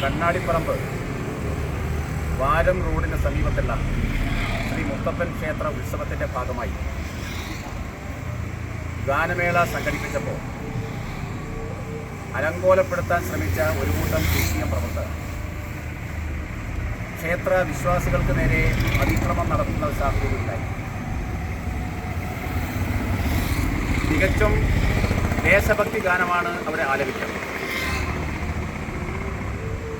കണ്ണാടിപ്പറമ്പ് വാരം റോഡിന് സമീപത്തുള്ള ശ്രീ മുത്തപ്പൻ ക്ഷേത്ര ഉത്സവത്തിന്റെ ഭാഗമായി ഗാനമേള സംഘടിപ്പിച്ചപ്പോൾ അലങ്കോലപ്പെടുത്താൻ ശ്രമിച്ച ഒരു കൂട്ടം ദേശീയ പ്രവർത്തകർ. ക്ഷേത്ര വിശ്വാസികൾക്ക് നേരെ അതിക്രമം നടത്തുന്ന സാഹചര്യമുണ്ടായി തികച്ചും ദേശഭക്തി ഗാനമാണ് അവിടെ ആലപിച്ചത്.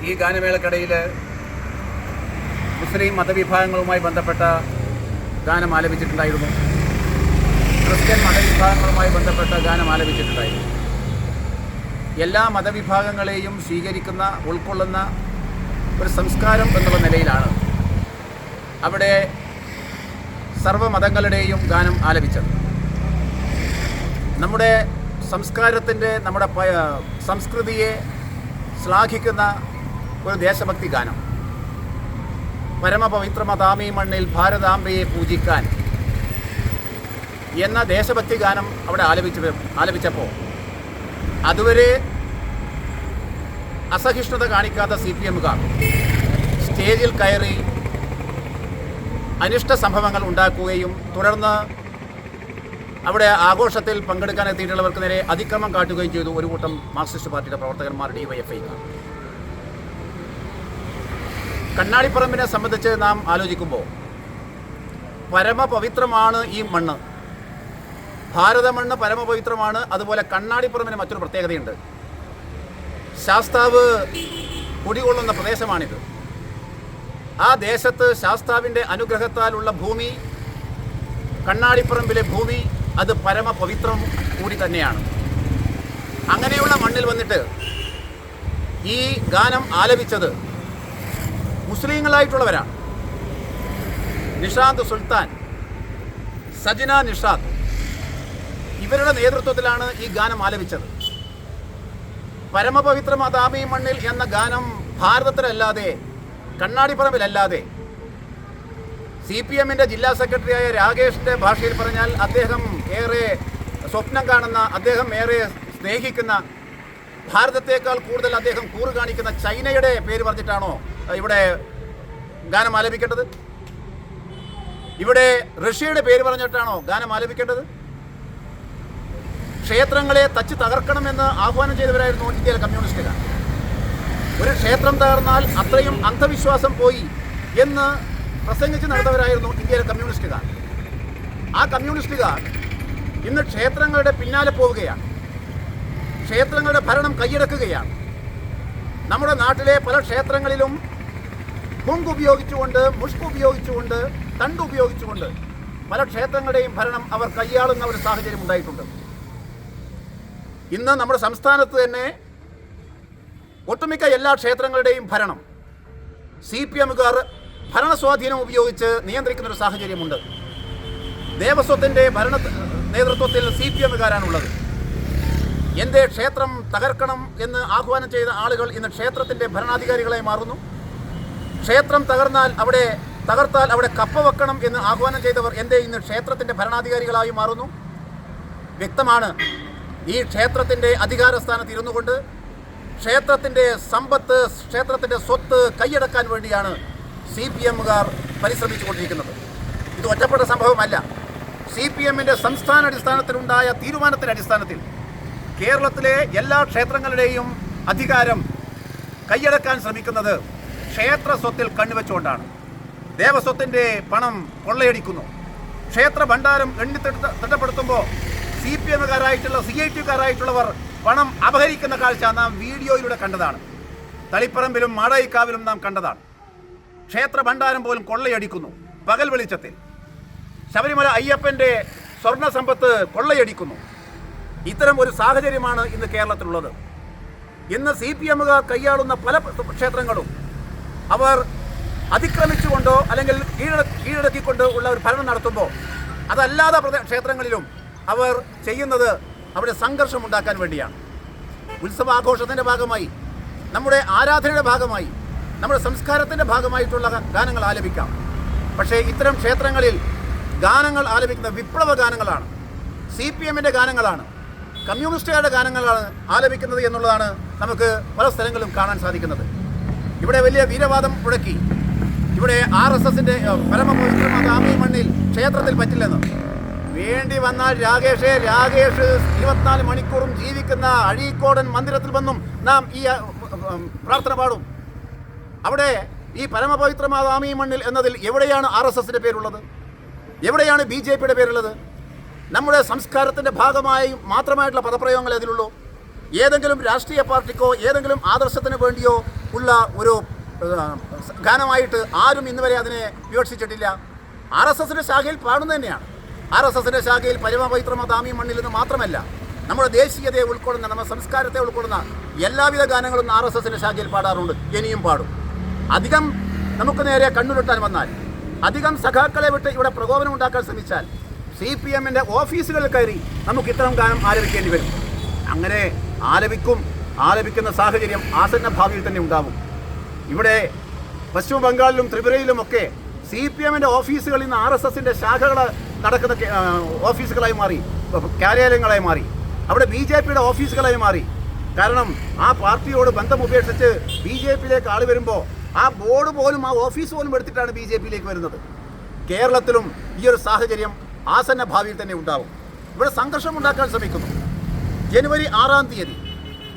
ഈ ഗാനമേളക്കിടയിൽ മുസ്ലിം മതവിഭാഗങ്ങളുമായി ബന്ധപ്പെട്ട ഗാനം ആലപിച്ചിട്ടുണ്ടായിരുന്നു. ക്രിസ്ത്യൻ മതവിഭാഗങ്ങളുമായി ബന്ധപ്പെട്ട ഗാനം ആലപിച്ചിട്ടുണ്ടായിരുന്നു. എല്ലാ മതവിഭാഗങ്ങളെയും സ്വീകരിക്കുന്ന ഉൾക്കൊള്ളുന്ന ഒരു സംസ്കാരം എന്നുള്ള നിലയിലാണ് അവിടെ സർവമതങ്ങളുടെയും ഗാനം ആലപിച്ചത്. നമ്മുടെ സംസ്കാരത്തിന്റെ നമ്മുടെ സംസ്കൃതിയെ ശ്ലാഘിക്കുന്ന ഒരു ദേശഭക്തി ഗാനം. പരമപവിത്രമതാമി മണ്ണിൽ ഭാരതാംബയെ പൂജിക്കാൻ. എന്ന ദേശഭക്തി ഗാനം അവിടെ ആലപിച്ച ആലപിച്ചപ്പോൾ അതുവരെ അസഹിഷ്ണുത കാണിക്കാത്ത സി പി എമ്മുകാർ സ്റ്റേജിൽ കയറി അനിഷ്ട സംഭവങ്ങൾ ഉണ്ടാക്കുകയും തുടർന്ന് അവിടെ ആഘോഷത്തിൽ പങ്കെടുക്കാൻ എത്തിയിട്ടുള്ളവർക്ക് നേരെ അതിക്രമം കാട്ടുകയും ചെയ്തു. ഒരു കൂട്ടം മാർക്സിസ്റ്റ് പാർട്ടിയുടെ പ്രവർത്തകന്മാർ ഡിവൈഎഫ്ഐക്കാർ കണ്ണാടിപ്പറമ്പിനെ സംബന്ധിച്ച് നാം ആലോചിക്കുമ്പോൾ പരമപവിത്രമാണ് ഈ മണ്ണ്. ഭാരതമണ്ണ് പരമപവിത്രമാണ് അതുപോലെ കണ്ണാടിപ്പുറമിന് മറ്റൊരു പ്രത്യേകതയുണ്ട്. ശാസ്താവ് കുടികൊള്ളുന്ന പ്രദേശമാണിത്. ആ ദേശത്ത് ശാസ്താവിന്റെ അനുഗ്രഹത്താലുള്ള ഭൂമി കണ്ണാടിപ്പറമ്പിലെ ഭൂമി അത് പരമപവിത്രം കൂടി തന്നെയാണ്. അങ്ങനെയുള്ള മണ്ണിൽ വന്നിട്ട് ഈ ഗാനം ആലപിച്ചത് മുസ്ലിങ്ങളായിട്ടുള്ളവരാണ്. നിഷാന്ത് സുൽത്താൻ സജിന നിഷാദ് ഇവരുടെ നേതൃത്വത്തിലാണ് ഈ ഗാനം ആലപിച്ചത്. പരമപവിത്ര മതാമി മണ്ണിൽ എന്ന ഗാനം ഭാരതത്തിലല്ലാതെ കണ്ണാടിപ്പറമ്പിലല്ലാതെ സി പി എമ്മിന്റെ ജില്ലാ സെക്രട്ടറിയായ രാകേഷിന്റെ ഭാഷയിൽ പറഞ്ഞാൽ അദ്ദേഹം ഏറെ സ്വപ്നം കാണുന്ന അദ്ദേഹം ഏറെ സ്നേഹിക്കുന്ന ഭാരതത്തേക്കാൾ കൂടുതൽ അദ്ദേഹം കൂറ് കാണിക്കുന്ന ചൈനയുടെ പേര് പറഞ്ഞിട്ടാണോ ഇവിടെ ഗാനം ആലപിക്കേണ്ടത്? ഇവിടെ റഷ്യയുടെ പേര് പറഞ്ഞിട്ടാണോ ഗാനം ആലപിക്കേണ്ടത്? ക്ഷേത്രങ്ങളെ തച്ച് തകർക്കണമെന്ന് ആഹ്വാനം ചെയ്തവരായിരുന്നു ഇന്ത്യയിലെ കമ്മ്യൂണിസ്റ്റുകാർ. ഒരു ക്ഷേത്രം തകർന്നാൽ അത്രയും അന്ധവിശ്വാസം പോയി എന്ന് പ്രസംഗിച്ച് നടന്നവരായിരുന്നു ഇന്ത്യയിലെ കമ്മ്യൂണിസ്റ്റുകാർ. ആ കമ്മ്യൂണിസ്റ്റുകാർ ഇന്ന് ക്ഷേത്രങ്ങളുടെ പിന്നാലെ പോവുകയാണ്. ക്ഷേത്രങ്ങളുടെ ഭരണം കൈയടക്കുകയാണ്. നമ്മുടെ നാട്ടിലെ പല ക്ഷേത്രങ്ങളിലും ഹുങ്ക് ഉപയോഗിച്ചുകൊണ്ട് മുഷ്ക് ഉപയോഗിച്ചുകൊണ്ട് തണ്ട് ഉപയോഗിച്ചുകൊണ്ട് പല ക്ഷേത്രങ്ങളുടെയും ഭരണം അവർ കൈയാളുന്ന ഒരു സാഹചര്യം ഉണ്ടായിട്ടുണ്ട്. ഇന്ന് നമ്മുടെ സംസ്ഥാനത്ത് തന്നെ ഒട്ടുമിക്ക എല്ലാ ക്ഷേത്രങ്ങളുടെയും ഭരണം സി പി എമ്മുകാർ ഭരണസ്വാധീനം ഉപയോഗിച്ച് നിയന്ത്രിക്കുന്ന ഒരു സാഹചര്യമുണ്ട്. ദേവസ്വത്തിന്റെ ഭരണ നേതൃത്വത്തിൽ സി പി എമ്മുകാരാണുള്ളത്. എന്റെ ക്ഷേത്രം തകർക്കണം എന്ന് ആഹ്വാനം ചെയ്ത ആളുകൾ ഇന്ന് ക്ഷേത്രത്തിന്റെ ഭരണാധികാരികളായി മാറുന്നു. ക്ഷേത്രം തകർന്നാൽ അവിടെ തകർത്താൽ അവിടെ കപ്പ വെക്കണം എന്ന് ആഹ്വാനം ചെയ്തവർ എന്തേ ഇന്ന് ക്ഷേത്രത്തിന്റെ ഭരണാധികാരികളായി മാറുന്നു? വ്യക്തമാണ്. ഈ ക്ഷേത്രത്തിന്റെ അധികാരസ്ഥാനത്ത് ഇരുന്നുകൊണ്ട് ഇരുന്നു കൊണ്ട് ക്ഷേത്രത്തിന്റെ സമ്പത്ത് ക്ഷേത്രത്തിന്റെ സ്വത്ത് കൈയടക്കാൻ വേണ്ടിയാണ് സി പി എമ്മുകാർ പരിശ്രമിച്ചുകൊണ്ടിരിക്കുന്നത്. ഇത് ഒറ്റപ്പെട്ട സംഭവമല്ല. സി പി എമ്മിന്റെ സംസ്ഥാന അടിസ്ഥാനത്തിലുണ്ടായ തീരുമാനത്തിന്റെ അടിസ്ഥാനത്തിൽ കേരളത്തിലെ എല്ലാ ക്ഷേത്രങ്ങളുടെയും അധികാരം കൈയടക്കാൻ ശ്രമിക്കുന്നത് ക്ഷേത്ര സ്വത്തിൽ കണ്ണുവെച്ചുകൊണ്ടാണ്. ദേവസ്വത്തിന്റെ പണം കൊള്ളയടിക്കുന്നു. ക്ഷേത്ര ഭണ്ഡാരം എണ്ണി തിട്ടപ്പെടുത്തുമ്പോൾ സി പി എമ്മുകാരായിട്ടുള്ള സി ഐ ടിക്കാരായിട്ടുള്ളവർ പണം അപഹരിക്കുന്ന കാഴ്ച നാം വീഡിയോയിലൂടെ കണ്ടതാണ്. തളിപ്പറമ്പിലും മാടായിക്കാവിലും നാം കണ്ടതാണ്. ക്ഷേത്ര ഭണ്ഡാരം പോലും കൊള്ളയടിക്കുന്നു. പകൽ വെളിച്ചത്തിൽ. ശബരിമല അയ്യപ്പന്റെ സ്വർണ സമ്പത്ത് കൊള്ളയടിക്കുന്നു. ഇത്തരം ഒരു സാഹചര്യമാണ് ഇന്ന് കേരളത്തിലുള്ളത്. ഇന്ന് സി പി എമ്മുകാർ കൈയാളുന്ന പല ക്ഷേത്രങ്ങളും അവർ അതിക്രമിച്ചുകൊണ്ടോ അല്ലെങ്കിൽ കീഴട കീഴടക്കിക്കൊണ്ടോ ഉള്ള ഒരു ഭരണം നടത്തുമ്പോൾ അതല്ലാതെ ക്ഷേത്രങ്ങളിലും അവർ ചെയ്യുന്നത് അവിടെ സംഘർഷം ഉണ്ടാക്കാൻ വേണ്ടിയാണ്. ഉത്സവാഘോഷത്തിന്റെ ഭാഗമായി നമ്മുടെ ആരാധനയുടെ ഭാഗമായി നമ്മുടെ സംസ്കാരത്തിന്റെ ഭാഗമായിട്ടുള്ള ഗാനങ്ങൾ ആലപിക്കാം. പക്ഷേ ഇത്തരം ക്ഷേത്രങ്ങളിൽ ഗാനങ്ങൾ ആലപിക്കുന്ന വിപ്ലവ ഗാനങ്ങളാണ്. സി പി എമ്മിന്റെ ഗാനങ്ങളാണ്. കമ്മ്യൂണിസ്റ്റുകാരുടെ ഗാനങ്ങളാണ് ആലപിക്കുന്നത് എന്നുള്ളതാണ് നമുക്ക് പല സ്ഥലങ്ങളിലും കാണാൻ സാധിക്കുന്നത്. ഇവിടെ വലിയ വീരവാദം മുഴക്കി. ഇവിടെ ആർ എസ് എസിന്റെ പരമപവിത്രമായ ആമി മണ്ണിൽ ക്ഷേത്രത്തിൽ പറ്റില്ലെന്ന്. വേണ്ടി വന്നാൽ രാകേഷെ രാകേഷ് ഇരുപത്തിനാല് മണിക്കൂറും ജീവിക്കുന്ന അഴീക്കോടൻ മന്ദിരത്തിൽ വന്നും നാം ഈ പ്രാർത്ഥന പാടും. അവിടെ ഈ പരമപവിത്രമായ ആമി മണ്ണിൽ എന്നതിൽ എവിടെയാണ് ആർ എസ് എസിന്റെ പേരുള്ളത്? എവിടെയാണ് ബി ജെ പിയുടെ പേരുള്ളത്? നമ്മുടെ സംസ്കാരത്തിന്റെ ഭാഗമായി മാത്രമായിട്ടുള്ള പദപ്രയോഗങ്ങൾ അതിലുള്ളൂ. ഏതെങ്കിലും രാഷ്ട്രീയ പാർട്ടിക്കോ ഏതെങ്കിലും ആദർശത്തിന് വേണ്ടിയോ ഉള്ള ഒരു ഗാനമായിട്ട് ആരും ഇന്നുവരെ അതിനെ വിവക്ഷിച്ചിട്ടില്ല ആർ എസ് എസിന്റെ ശാഖയിൽ പാടുന്നത് തന്നെയാണ്. ആർ എസ് എസിന്റെ ശാഖയിൽ പരമപവിത്രമതാമി മണ്ണിൽ നിന്ന് മാത്രമല്ല നമ്മുടെ ദേശീയതയെ ഉൾക്കൊള്ളുന്ന നമ്മുടെ സംസ്കാരത്തെ ഉൾക്കൊള്ളുന്ന എല്ലാവിധ ഗാനങ്ങളും ആർ എസ് എസിന്റെ ശാഖയിൽ പാടാറുണ്ട്. ഇനിയും പാടും. അധികം നമുക്ക് നേരെ കണ്ണുരുട്ടാൻ വന്നാൽ അധികം സഖാക്കളെ വിട്ട് ഇവിടെ പ്രകോപനം ഉണ്ടാക്കാൻ ശ്രമിച്ചാൽ സി പി എമ്മിന്റെ ഓഫീസുകളിൽ കയറി നമുക്ക് ഇത്തരം ഗാനം ആലപിക്കേണ്ടി വരും. അങ്ങനെ ആലപിക്കും ആലപിക്കുന്ന സാഹചര്യം ആസന്ന ഭാവിയിൽ തന്നെ ഉണ്ടാവും. ഇവിടെ പശ്ചിമ ബംഗാളിലും ത്രിപുരയിലുമൊക്കെ സി പി എമ്മിന്റെ ഓഫീസുകളിൽ നിന്ന് ആർ എസ് എസിന്റെ ശാഖകൾ നടക്കുന്ന ഓഫീസുകളായി മാറി കാര്യാലയങ്ങളായി മാറി. അവിടെ ബി ജെ പിയുടെ ഓഫീസുകളായി മാറി. കാരണം ആ പാർട്ടിയോട് ബന്ധം ഉപേക്ഷിച്ച് ബി ജെ പിയിലേക്ക് ആൾ വരുമ്പോൾ ആ ബോർഡ് പോലും ആ ഓഫീസ് പോലും എടുത്തിട്ടാണ് ബി ജെ പിയിലേക്ക് വരുന്നത്. കേരളത്തിലും ഈ ഒരു സാഹചര്യം ആസന്ന ഭാവിയിൽ തന്നെ ഉണ്ടാവും. ഇവിടെ സംഘർഷം ഉണ്ടാക്കാൻ ശ്രമിക്കുന്നു. ജനുവരി ആറാം തീയതി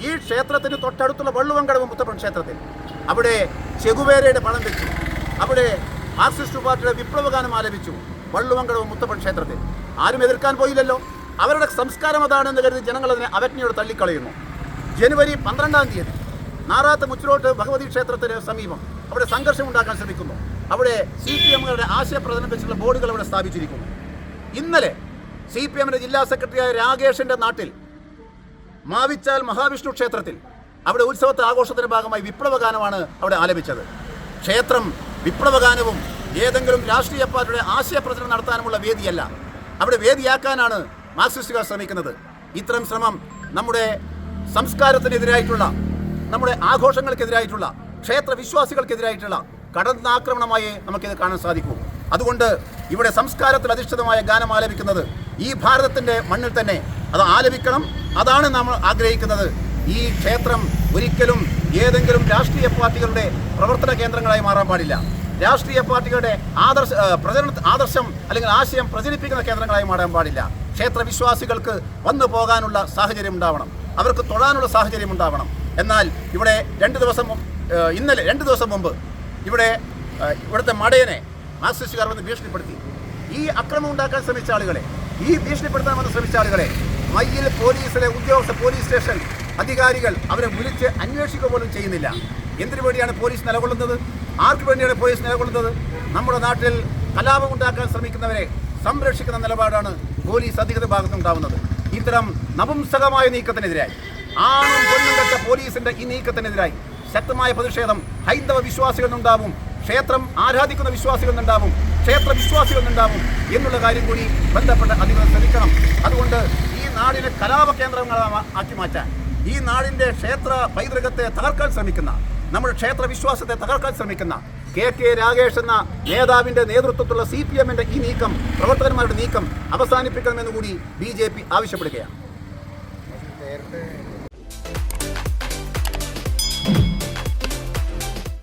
ഈ ക്ഷേത്രത്തിന് തൊട്ടടുത്തുള്ള വള്ളുവങ്കടവ് മുത്തപ്പൻ ക്ഷേത്രത്തിൽ. അവിടെ ചെകുവേരയുടെ പണം വെച്ചു. അവിടെ മാർക്സിസ്റ്റ് പാർട്ടിയുടെ വിപ്ലവഗാനം ആലപിച്ചു വള്ളുവങ്കടവ് മുത്തപ്പൻ ക്ഷേത്രത്തിൽ. ആരും എതിർക്കാൻ പോയില്ലല്ലോ. അവരുടെ സംസ്കാരം അതാണെന്ന് കരുതി ജനങ്ങൾ അതിനെ അവജ്ഞയോട് തള്ളിക്കളയുന്നു. ജനുവരി പന്ത്രണ്ടാം തീയതി നാറാത്ത് മുച്ചിലോട്ട് ഭഗവതി ക്ഷേത്രത്തിന് സമീപം അവിടെ സംഘർഷം ഉണ്ടാക്കാൻ ശ്രമിക്കുന്നു. അവിടെ സി പി എമ്മുകളുടെ ആശയപ്രദനം വെച്ചുള്ള ബോർഡുകൾ അവിടെ സ്ഥാപിച്ചിരിക്കുന്നു. ഇന്നലെ സി പി എമ്മിന്റെ ജില്ലാ സെക്രട്ടറിയായ രാകേഷിന്റെ നാട്ടിൽ മാവിച്ചാൽ മഹാവിഷ്ണു ക്ഷേത്രത്തിൽ. അവിടെ ഉത്സവത്തെ ആഘോഷത്തിന്റെ ഭാഗമായി വിപ്ലവഗാനമാണ് അവിടെ ആലപിച്ചത്. ക്ഷേത്രം വിപ്ലവഗാനവും ഏതെങ്കിലും രാഷ്ട്രീയ പാർട്ടിയുടെ ആശയപ്രചരണം നടത്താനുമുള്ള വേദിയല്ല. അവിടെ വേദിയാക്കാനാണ് മാർക്സിസ്റ്റുകാർ ശ്രമിക്കുന്നത്. ഇത്തരം ശ്രമം നമ്മുടെ സംസ്കാരത്തിനെതിരായിട്ടുള്ള നമ്മുടെ ആഘോഷങ്ങൾക്കെതിരായിട്ടുള്ള ക്ഷേത്ര വിശ്വാസികൾക്കെതിരായിട്ടുള്ള കടന്നാക്രമണമായി നമുക്കിത് കാണാൻ സാധിക്കൂ. അതുകൊണ്ട് ഇവിടെ സംസ്കാരത്തിൽ അധിഷ്ഠിതമായ ഗാനം ആലപിക്കുന്നത് ഈ ഭാരതത്തിന്റെ മണ്ണിൽ തന്നെ അത് ആലപിക്കണം. അതാണ് നമ്മൾ ആഗ്രഹിക്കുന്നത്. ഈ ക്ഷേത്രം ഒരിക്കലും ഏതെങ്കിലും രാഷ്ട്രീയ പാർട്ടികളുടെ പ്രവർത്തന കേന്ദ്രങ്ങളായി മാറാൻ പാടില്ല. രാഷ്ട്രീയ പാർട്ടികളുടെ ആദർശ പ്രചരണ ആദർശം അല്ലെങ്കിൽ ആശയം പ്രചരിപ്പിക്കുന്ന കേന്ദ്രങ്ങളായി മാറാൻ പാടില്ല. ക്ഷേത്ര വിശ്വാസികൾക്ക് വന്നു പോകാനുള്ള സാഹചര്യം ഉണ്ടാവണം. അവർക്ക് തൊഴാനുള്ള സാഹചര്യം ഉണ്ടാവണം. എന്നാൽ ഇവിടെ രണ്ട് ദിവസം ഇന്നലെ രണ്ട് ദിവസം മുമ്പ് ഇവിടെ ഇവിടുത്തെ മടയനെ മാർക്സിസ്റ്റുകാർ വന്ന് ഭീഷണിപ്പെടുത്തി. ഈ അക്രമം ഉണ്ടാക്കാൻ ശ്രമിച്ച ആളുകളെ ഈ ഭീഷണിപ്പെടുത്താൻ വന്ന് ശ്രമിച്ച ആളുകളെ മയ്യിൽ പോലീസിലെ ഉദ്യോഗസ്ഥ പോലീസ് സ്റ്റേഷൻ അധികാരികൾ അവരെ വിളിച്ച് അന്വേഷിക്കുക പോലും ചെയ്യുന്നില്ല. എന്തിനു വേണ്ടിയാണ് പോലീസ് നിലകൊള്ളുന്നത്? ആർക്കു വേണ്ടിയാണ് പോലീസ് നിലകൊള്ളുന്നത്? നമ്മുടെ നാട്ടിൽ കലാപം ഉണ്ടാക്കാൻ ശ്രമിക്കുന്നവരെ സംരക്ഷിക്കുന്ന നിലപാടാണ് പോലീസ് അധികൃത ഭാഗത്തുണ്ടാവുന്നത് ഇത്തരം നപുംസകമായ നീക്കത്തിനെതിരായി ആണും പെണ്ണും കെട്ട പോലീസിന്റെ ഈ നീക്കത്തിനെതിരായി ശക്തമായ പ്രതിഷേധം ഹൈന്ദവ വിശ്വാസികളിൽ നിന്നുണ്ടാവും. ക്ഷേത്രം ആരാധിക്കുന്ന വിശ്വാസികളിൽ നിന്നുണ്ടാവും. ക്ഷേത്ര വിശ്വാസികളുണ്ടാവും എന്നുള്ള കാര്യം കൂടി ബന്ധപ്പെട്ട അധികൃതർ ശ്രമിക്കണം അതുകൊണ്ട് ഈ നാടിനെ കലാപ കേന്ദ്രങ്ങളാക്കി മാറ്റാൻ ഈ നാടിന്റെ ക്ഷേത്ര പൈതൃകത്തെ തകർക്കാൻ ശ്രമിക്കുന്ന നമ്മുടെ ക്ഷേത്ര വിശ്വാസത്തെ തകർക്കാൻ ശ്രമിക്കുന്ന കെ കെ രാഗേഷ് എന്ന നേതാവിന്റെ നേതൃത്വത്തിലുള്ള സി പി എമ്മിന്റെ ഈ നീക്കം പ്രവർത്തകന്മാരുടെ നീക്കം അവസാനിപ്പിക്കണമെന്ന് കൂടി ബി ജെ പി ആവശ്യപ്പെടുകയാണ്.